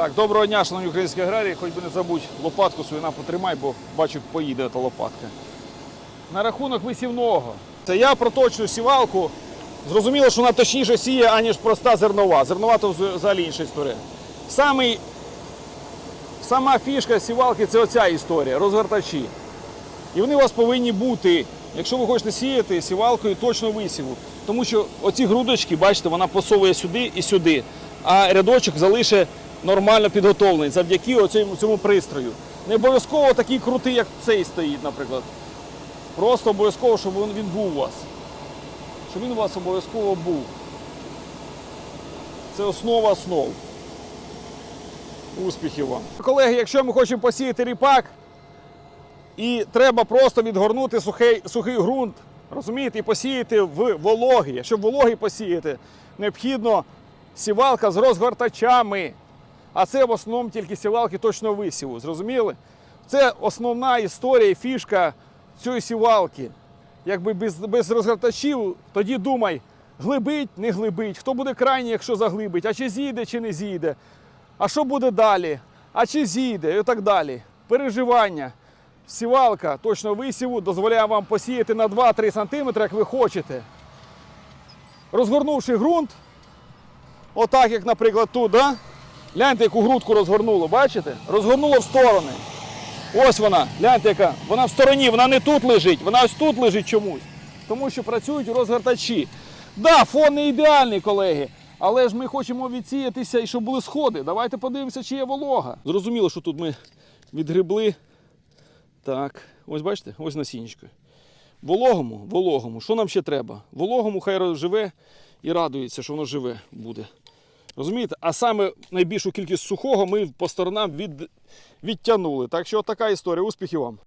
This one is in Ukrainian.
Так, доброго дня, шановні українські аграрії. Хоч би не забудь лопатку свою нам потримай, бо бачу, поїде та лопатка. На рахунок висівного. Це я проточну сівалку. Зрозуміло, що вона точніше сіє, аніж проста зернова. Зернова то взагалі інша історія. Самий, сама фішка сівалки це оця історія, розгортачі. І вони у вас повинні бути, якщо ви хочете сіяти сівалкою точно висіву. Тому що оці грудочки, бачите, вона посовує сюди і сюди, а рядочок залише нормально підготовлений завдяки оцьому, цьому пристрою. Не обов'язково такий крутий, як цей стоїть, наприклад. Просто обов'язково, щоб він, він був у вас. Щоб він у вас обов'язково був. Це основа основ. Успіхів вам. Колеги, якщо ми хочемо посіяти ріпак, і треба просто відгорнути сухий, сухий ґрунт, розумієте, і посіяти в вологий. Щоб вологий посіяти, необхідно сівалка з розгортачами. А це в основному тільки сівалки точно висіву. Зрозуміли? Це основна історія фішка цієї сівалки. Якби без, без розгортачів, тоді думай, глибить, не глибить, хто буде крайній, якщо заглибить, а чи зійде, чи не зійде, а що буде далі, а чи зійде, і так далі. Переживання. Сівалка точно висіву дозволяє вам посіяти на 2-3 см, як ви хочете. Розгорнувши ґрунт, отак, як, наприклад, тут, да? Гляньте, яку грудку розгорнуло, бачите? Розгорнуло в сторони. Ось вона, гляньте, яка. Вона в стороні, вона не тут лежить, вона ось тут лежить чомусь. Тому що працюють розгортачі. Да, фон не ідеальний, колеги. Але ж ми хочемо відсіятися і щоб були сходи. Давайте подивимося, чи є волога. Зрозуміло, що тут ми відгребли. Так, ось бачите, ось насіннячко. Вологому, вологому. Що нам ще треба? Вологому хай живе і радується, що воно живе буде. Розумієте? А саме найбільшу кількість сухого ми по сторонам від... відтягнули. Так що така історія. Успіхів вам!